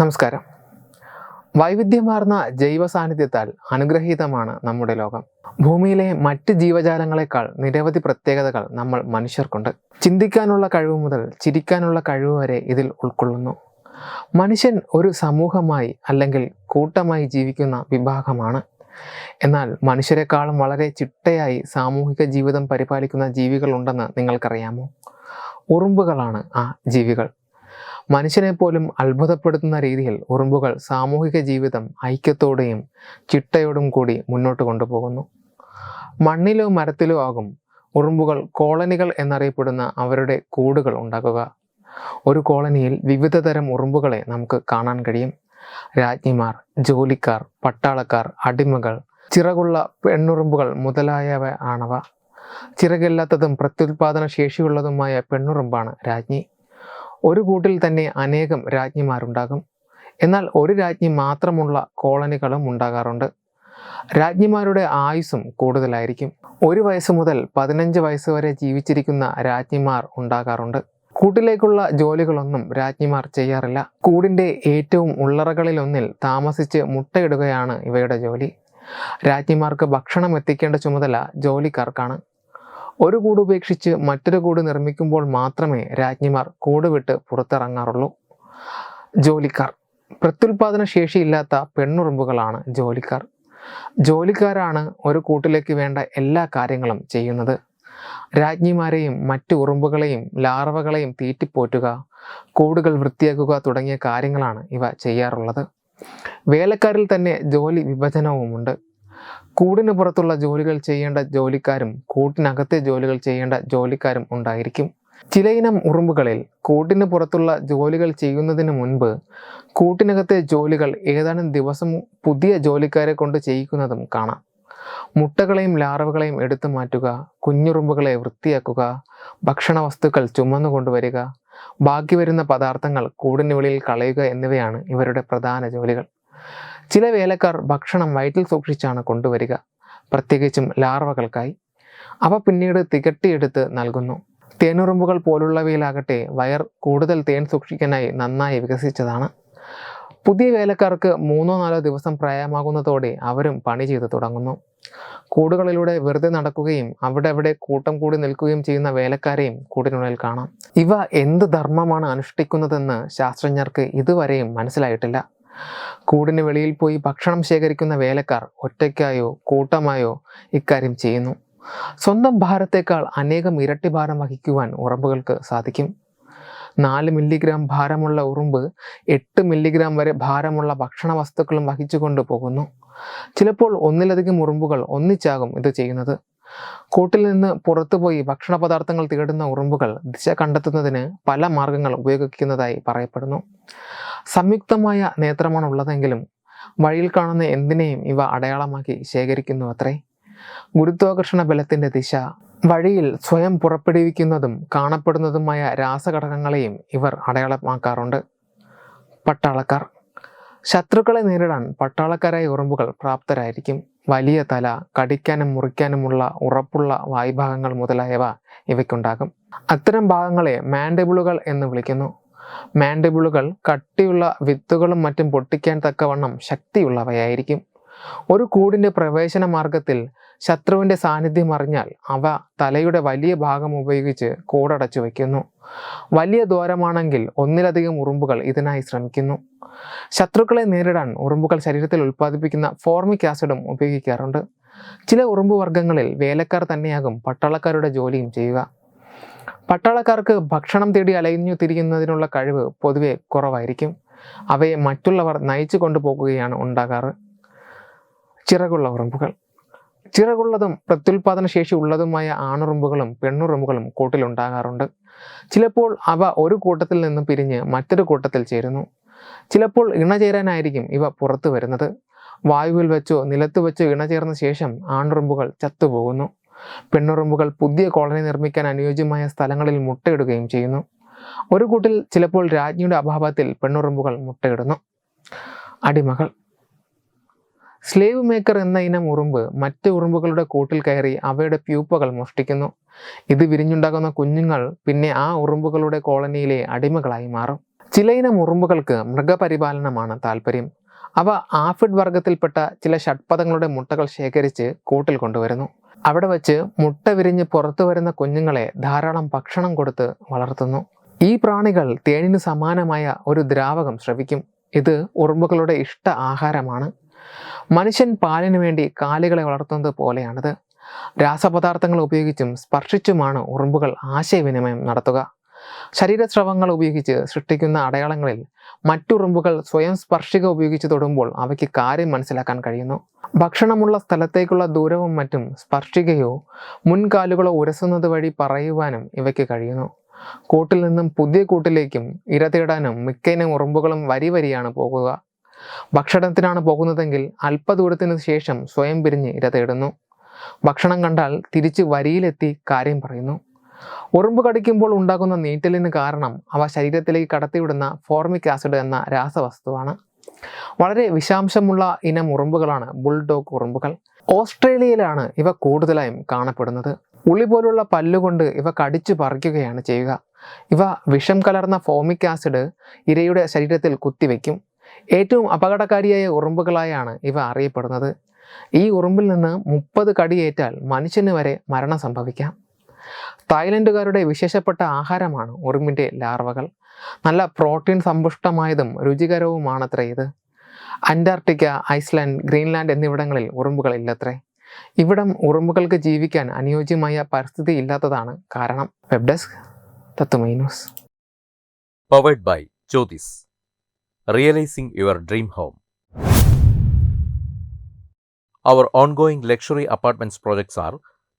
നമസ്കാരം വൈവിധ്യമാർന്ന ജൈവ സാന്നിധ്യത്താൽ അനുഗ്രഹീതമാണ് നമ്മുടെ ലോകം ഭൂമിയിലെ മറ്റ് ജീവജാലങ്ങളെക്കാൾ നിരവധി പ്രത്യേകതകൾ നമ്മൾ മനുഷ്യർക്കുണ്ട് ചിന്തിക്കാനുള്ള കഴിവ് മുതൽ ചിരിക്കാനുള്ള കഴിവ് വരെ ഇതിൽ ഉൾക്കൊള്ളുന്നു മനുഷ്യൻ ഒരു സമൂഹമായി അല്ലെങ്കിൽ കൂട്ടമായി ജീവിക്കുന്ന വിഭാഗമാണ് എന്നാൽ മനുഷ്യരെക്കാളും വളരെ ചിട്ടയായി സാമൂഹിക ജീവിതം പരിപാലിക്കുന്ന ജീവികളുണ്ടെന്ന് നിങ്ങൾക്കറിയാമോ ഉറുമ്പുകളാണ് ആ ജീവികൾ മനുഷ്യനെ പോലും അത്ഭുതപ്പെടുത്തുന്ന രീതിയിൽ ഉറുമ്പുകൾ സാമൂഹിക ജീവിതം ഐക്യത്തോടെയും ചിട്ടയോടും കൂടി മുന്നോട്ട് കൊണ്ടുപോകുന്നു മണ്ണിലോ മരത്തിലോ ആകും ഉറുമ്പുകൾ കോളനികൾ എന്നറിയപ്പെടുന്ന അവരുടെ കൂടുകൾ ഉണ്ടാക്കുക ഒരു കോളനിയിൽ വിവിധ തരം ഉറുമ്പുകളെ നമുക്ക് കാണാൻ കഴിയും രാജ്ഞിമാർ ജോലിക്കാർ പട്ടാളക്കാർ അടിമകൾ ചിറകുള്ള പെണ്ണുറുമ്പുകൾ മുതലായവ ആണവ ചിറകില്ലാത്തതും പ്രത്യുത്പാദന ശേഷിയുള്ളതുമായ പെണ്ണുറുമ്പാണ് രാജ്ഞി ഒരു കൂട്ടിൽ തന്നെ അനേകം രാജ്ഞിമാരുണ്ടാകും എന്നാൽ ഒരു രാജ്ഞി മാത്രമുള്ള കോളനികളും ഉണ്ടാകാറുണ്ട് രാജ്ഞിമാരുടെ ആയുസ്സും കൂടുതലായിരിക്കും ഒരു വയസ്സ് മുതൽ പതിനഞ്ച് വയസ്സ് വരെ ജീവിച്ചിരിക്കുന്ന രാജ്ഞിമാർ ഉണ്ടാകാറുണ്ട് കൂട്ടിലേക്കുള്ള ജോലികളൊന്നും രാജ്ഞിമാർ ചെയ്യാറില്ല കൂടിൻ്റെ ഏറ്റവും ഉള്ളറകളിലൊന്നിൽ താമസിച്ച് മുട്ടയിടുകയാണ് ഇവയുടെ ജോലി രാജ്ഞിമാർക്ക് ഭക്ഷണം എത്തിക്കേണ്ട ചുമതല ജോലിക്കാർക്കാണ് ഒരു കൂട് ഉപേക്ഷിച്ച് മറ്റൊരു കൂട് നിർമ്മിക്കുമ്പോൾ മാത്രമേ രാജ്ഞിമാർ കൂട് വിട്ട് പുറത്തിറങ്ങാറുള്ളൂ ജോലിക്കാർ പ്രത്യുൽപാദന ശേഷിയില്ലാത്ത പെണ്ണുറുമ്പുകളാണ് ജോലിക്കാർ ജോലിക്കാരാണ് ഒരു കൂട്ടിലേക്ക് വേണ്ട എല്ലാ കാര്യങ്ങളും ചെയ്യുന്നത് രാജ്ഞിമാരെയും മറ്റു ഉറുമ്പുകളെയും ലാർവകളെയും തീറ്റിപ്പോറ്റുക കൂടുകൾ വൃത്തിയാക്കുക തുടങ്ങിയ കാര്യങ്ങളാണ് ഇവ ചെയ്യാറുള്ളത് വേലക്കാരിൽ തന്നെ ജോലി വിഭജനവുമുണ്ട് കൂടിന് പുറത്തുള്ള ജോലികൾ ചെയ്യേണ്ട ജോലിക്കാരും കൂട്ടിനകത്തെ ജോലികൾ ചെയ്യേണ്ട ജോലിക്കാരും ഉണ്ടായിരിക്കും ചിലയിനം ഉറുമ്പുകളിൽ കൂട്ടിന് പുറത്തുള്ള ജോലികൾ ചെയ്യുന്നതിന് മുൻപ് കൂട്ടിനകത്തെ ജോലികൾ ഏതാനും ദിവസം പുതിയ ജോലിക്കാരെ കൊണ്ട് ചെയ്യിക്കുന്നതും കാണാം മുട്ടകളെയും ലാർവകളെയും എടുത്തു മാറ്റുക കുഞ്ഞുറുമ്പുകളെ വൃത്തിയാക്കുക ഭക്ഷണ വസ്തുക്കൾ ചുമന്നു കൊണ്ടുവരിക ബാക്കി വരുന്ന പദാർത്ഥങ്ങൾ കൂടിന് വെളിയിൽ കളയുക എന്നിവയാണ് ഇവരുടെ പ്രധാന ജോലികൾ ചില വേലക്കാർ ഭക്ഷണം വയറ്റിൽ സൂക്ഷിച്ചാണ് കൊണ്ടുവരിക പ്രത്യേകിച്ചും ലാർവകൾക്കായി അവ പിന്നീട് തികട്ടിയെടുത്ത് നൽകുന്നു തേനുറുമ്പുകൾ പോലുള്ളവയിലാകട്ടെ വയർ കൂടുതൽ തേൻ സൂക്ഷിക്കാനായി നന്നായി വികസിച്ചതാണ് പുതിയ വേലക്കാർക്ക് മൂന്നോ നാലോ ദിവസം പ്രായമാകുന്നതോടെ അവരും പണി ചെയ്തു തുടങ്ങുന്നു കൂടുകളിലൂടെ വെറുതെ നടക്കുകയും അവിടെ അവിടെ കൂട്ടം കൂടി നിൽക്കുകയും ചെയ്യുന്ന വേലക്കാരെയും കൂടിനുള്ളിൽ കാണാം ഇവ എന്ത് ധർമ്മമാണ് അനുഷ്ഠിക്കുന്നതെന്ന് ശാസ്ത്രജ്ഞർക്ക് ഇതുവരെയും മനസ്സിലായിട്ടില്ല കൂടിന് വെളിയിൽ പോയി ഭക്ഷണം ശേഖരിക്കുന്ന വേലക്കാർ ഒറ്റയ്ക്കായോ കൂട്ടമായോ ഇക്കാര്യം ചെയ്യുന്നു സ്വന്തം ഭാരത്തേക്കാൾ അനേകം ഇരട്ടി ഭാരം വഹിക്കുവാൻ ഉറമ്പുകൾക്ക് സാധിക്കും നാല് മില്ലിഗ്രാം ഭാരമുള്ള ഉറുമ്പ് എട്ട് മില്ലിഗ്രാം വരെ ഭാരമുള്ള ഭക്ഷണ വസ്തുക്കളും വഹിച്ചുകൊണ്ട് പോകുന്നു ചിലപ്പോൾ ഒന്നിലധികം ഉറുമ്പുകൾ ഒന്നിച്ചാകും ഇത് ചെയ്യുന്നത് കൂട്ടിൽ നിന്ന് പുറത്തുപോയി ഭക്ഷണ പദാർത്ഥങ്ങൾ തേടുന്ന ഉറുമ്പുകൾ ദിശ കണ്ടെത്തുന്നതിന് പല മാർഗങ്ങൾ ഉപയോഗിക്കുന്നതായി പറയപ്പെടുന്നു സംയുക്തമായ നേത്രമാണ് ഉള്ളതെങ്കിലും വഴിയിൽ കാണുന്ന എന്തിനേയും ഇവ അടയാളമാക്കി ശേഖരിക്കുന്നു അത്രേ ഗുരുത്വാകർഷണ ബലത്തിൻ്റെ ദിശ വഴിയിൽ സ്വയം പുറപ്പെടുവിക്കുന്നതും കാണപ്പെടുന്നതുമായ രാസഘടകങ്ങളെയും ഇവർ അടയാളമാക്കാറുണ്ട് പട്ടാളക്കാർ ശത്രുക്കളെ നേരിടാൻ പട്ടാളക്കാരായ ഉറുമ്പുകൾ പ്രാപ്തരായിരിക്കും വലിയ തല കടിക്കാനും മുറിക്കാനുമുള്ള ഉറപ്പുള്ള വായുഭാഗങ്ങൾ മുതലായവ ഇവയ്ക്കുണ്ടാകും അത്തരം ഭാഗങ്ങളെ മാൻഡബിളുകൾ എന്ന് വിളിക്കുന്നു മാൻഡിബിളുകൾ കട്ടിയുള്ള വിത്തുകളും മറ്റും പൊട്ടിക്കാൻ തക്കവണ്ണം ശക്തിയുള്ളവയായിരിക്കും ഒരു കൂടിൻ്റെ പ്രവേശന മാർഗത്തിൽ ശത്രുവിൻ്റെ സാന്നിധ്യം അറിഞ്ഞാൽ അവ തലയുടെ വലിയ ഭാഗം ഉപയോഗിച്ച് കൂടടച്ചു വയ്ക്കുന്നു വലിയ ദ്വാരമാണെങ്കിൽ ഒന്നിലധികം ഉറുമ്പുകൾ ഇതിനായി ശ്രമിക്കുന്നു ശത്രുക്കളെ നേരിടാൻ ഉറുമ്പുകൾ ശരീരത്തിൽ ഉൽപ്പാദിപ്പിക്കുന്ന ഫോർമിക് ആസിഡും ഉപയോഗിക്കാറുണ്ട് ചില ഉറുമ്പ് വർഗ്ഗങ്ങളിൽ വേലക്കാർ തന്നെയാകും പട്ടാളക്കാരുടെ ജോലിയും ചെയ്യുക പട്ടാളക്കാർക്ക് ഭക്ഷണം തേടി അലഞ്ഞു തിരിയുന്നതിനുള്ള കഴിവ് പൊതുവെ കുറവായിരിക്കും അവയെ മറ്റുള്ളവർ നയിച്ചു കൊണ്ടുപോകുകയാണ് ഉണ്ടാകാറ് ചിറകുള്ള ഉറുമ്പുകൾ ചിറകുള്ളതും പ്രത്യുൽപാദന ശേഷി ഉള്ളതുമായ ആണുറുമ്പുകളും പെണ്ണുറുമ്പുകളും കൂട്ടിലുണ്ടാകാറുണ്ട് ചിലപ്പോൾ അവ ഒരു കൂട്ടത്തിൽ നിന്നും പിരിഞ്ഞ് മറ്റൊരു കൂട്ടത്തിൽ ചേരുന്നു ചിലപ്പോൾ ഇണചേരാനായിരിക്കും ഇവ പുറത്തു വരുന്നത് വായുവിൽ വെച്ചോ നിലത്ത് വെച്ചോ ഇണചേർന്ന ശേഷം ആണുറുമ്പുകൾ ചത്തുപോകുന്നു പെണ്ണുറുമ്പുകൾ പുതിയ കോളനി നിർമ്മിക്കാൻ അനുയോജ്യമായ സ്ഥലങ്ങളിൽ മുട്ടയിടുകയും ചെയ്യുന്നു ഒരു കൂട്ടിൽ ചിലപ്പോൾ രാജ്ഞിയുടെ അഭാവത്തിൽ പെണ്ണുറുമ്പുകൾ മുട്ടയിടുന്നു അടിമകൾ സ്ലേവ് മേക്കർ എന്ന ഇനം ഉറുമ്പ് മറ്റ് ഉറുമ്പുകളുടെ കൂട്ടിൽ കയറി അവയുടെ പ്യൂപ്പകൾ മോഷ്ടിക്കുന്നു ഇത് വിരിഞ്ഞുണ്ടാകുന്ന കുഞ്ഞുങ്ങൾ പിന്നെ ആ ഉറുമ്പുകളുടെ കോളനിയിലെ അടിമകളായി മാറും ഇനം ഉറുമ്പുകൾക്ക് മൃഗപരിപാലനമാണ് താല്പര്യം അവ ആഫിഡ് വർഗത്തിൽപ്പെട്ട ചില ഷഡ്പദങ്ങളുടെ മുട്ടകൾ ശേഖരിച്ച് കൂട്ടിൽ കൊണ്ടുവരുന്നു അവിടെ വച്ച് മുട്ട വിരിഞ്ഞ് പുറത്തു വരുന്ന കുഞ്ഞുങ്ങളെ ധാരാളം ഭക്ഷണം കൊടുത്ത് വളർത്തുന്നു ഈ പ്രാണികൾ തേനിന് സമാനമായ ഒരു ദ്രാവകം ശ്രവിക്കും ഇത് ഉറുമ്പുകളുടെ ഇഷ്ട ആഹാരമാണ് മനുഷ്യൻ പാലിന് വേണ്ടി കാലുകളെ വളർത്തുന്നത് പോലെയാണിത് രാസപദാർത്ഥങ്ങൾ ഉപയോഗിച്ചും സ്പർശിച്ചുമാണ് ഉറുമ്പുകൾ ആശയവിനിമയം നടത്തുക ശരീരസ്രവങ്ങൾ ഉപയോഗിച്ച് സൃഷ്ടിക്കുന്ന അടയാളങ്ങളിൽ മറ്റുറുമ്പുകൾ സ്വയം സ്പർശിക ഉപയോഗിച്ച് തൊടുമ്പോൾ അവയ്ക്ക് കാര്യം മനസ്സിലാക്കാൻ കഴിയുന്നു ഭക്ഷണമുള്ള സ്ഥലത്തേക്കുള്ള ദൂരവും മറ്റും സ്പർശികയോ മുൻകാലുകളോ ഉരസുന്നത് വഴി പറയുവാനും ഇവയ്ക്ക് കഴിയുന്നു കൂട്ടിൽ നിന്നും പുതിയ കൂട്ടിലേക്കും ഇര തേടാനും മിക്കയിനം ഉറുമ്പുകളും വരി വരിയാണ് പോകുക ഭക്ഷണത്തിനാണ് പോകുന്നതെങ്കിൽ അല്പദൂരത്തിനു ശേഷം സ്വയം പിരിഞ്ഞ് ഇര തേടുന്നു ഭക്ഷണം കണ്ടാൽ തിരിച്ച് വരിയിലെത്തി കാര്യം പറയുന്നു ഉറുമ്പ് കടിക്കുമ്പോൾ ഉണ്ടാകുന്ന നീറ്റലിന് കാരണം അവ ശരീരത്തിലേക്ക് കടത്തിവിടുന്ന ഫോർമിക് ആസിഡ് എന്ന രാസവസ്തുവാണ് വളരെ വിഷാംശമുള്ള ഇനം ഉറുമ്പുകളാണ് ബുൾഡോഗ് ഉറുമ്പുകൾ ഓസ്ട്രേലിയയിലാണ് ഇവ കൂടുതലായും കാണപ്പെടുന്നത് ഉളി പോലുള്ള പല്ലുകൊണ്ട് ഇവ കടിച്ചു പറിക്കുകയാണ് ചെയ്യുക ഇവ വിഷം കലർന്ന ഫോമിക് ആസിഡ് ഇരയുടെ ശരീരത്തിൽ കുത്തിവെക്കും ഏറ്റവും അപകടകാരിയായ ഉറുമ്പുകളായാണ് ഇവ അറിയപ്പെടുന്നത് ഈ ഉറുമ്പിൽ നിന്ന് മുപ്പത് കടിയേറ്റാൽ മനുഷ്യന് വരെ മരണം സംഭവിക്കാം തായ്ലൻഡുകാരുടെ വിശേഷപ്പെട്ട ആഹാരമാണ് ഉറുമ്പിൻ്റെ ലാർവകൾ നല്ല പ്രോട്ടീൻ സമ്പുഷ്ടമായതും രുചികരവുമാണത്രേ ഇത് അന്റാർട്ടിക്ക ഐസ്ലാൻഡ് ഗ്രീൻലാൻഡ് എന്നിവിടങ്ങളിൽ ഉറുമ്പുകൾ ഇല്ലത്രേ ഇവിടം ഉറുമ്പുകൾക്ക് ജീവിക്കാൻ അനുയോജ്യമായ പരിസ്ഥിതി ഇല്ലാത്തതാണ് കാരണം web desk തത്തുമൈനൂസ് powered by Jyothis realising your dream home Our ongoing luxury apartments projects are